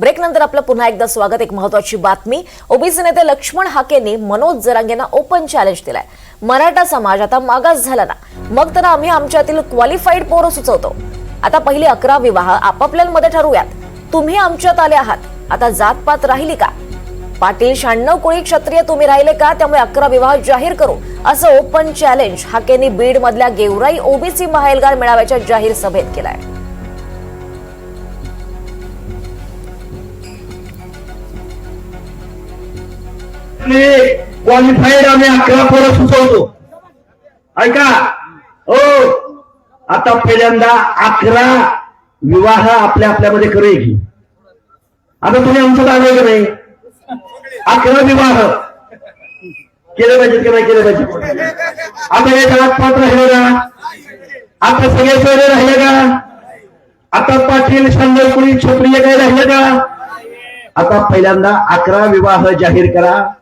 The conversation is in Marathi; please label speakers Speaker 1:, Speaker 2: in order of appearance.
Speaker 1: ब्रेक नंतर आपलं पुन्हा एकदा स्वागत एक महत्वाची बातमी. ओबीसी नेते लक्ष्मण हाकेंनी मनोज जरांगेंना ओपन चॅलेंज दिलाय. मराठा समाज आता मागास झाला ना. मग तर आम्ही आमच्यातील क्वालिफाईड पोरं सुचवतो. आता पहिले अकरा विवाह आपापल्यांमध्ये ठरवूयात. तुम्ही आमच्यात आले आहात. आता जातपात राहिली का? पाटील शहाण्णव कोळी क्षत्रिय तुम्ही राहिले का? त्यामुळे अकरा विवाह जाहीर करू. असं ओपन चॅलेंज हाकेंनी बीड मधल्या गेवराई ओबीसी महाएल्गार मेळाव्याच्या जाहीर सभेत केलाय.
Speaker 2: क्वालिफाईड आम्ही अकरा पोरं सुचवतो. ऐका. हो. आता पहिल्यांदा अकरा विवाह आपल्या आपल्यामध्ये करूया की. आता तुम्ही आमचं दाखवाय का नाही. अकरा विवाह. केले पाहिजेत की नाही केले पाहिजे आता हे जात पात राहिले का? आता सगळे सोयरे राहिले का? आता पाटील शंभर कुणी क्षत्रिय काय राहिले का? आता पहिल्यांदा अकरा विवाह जाहीर करा.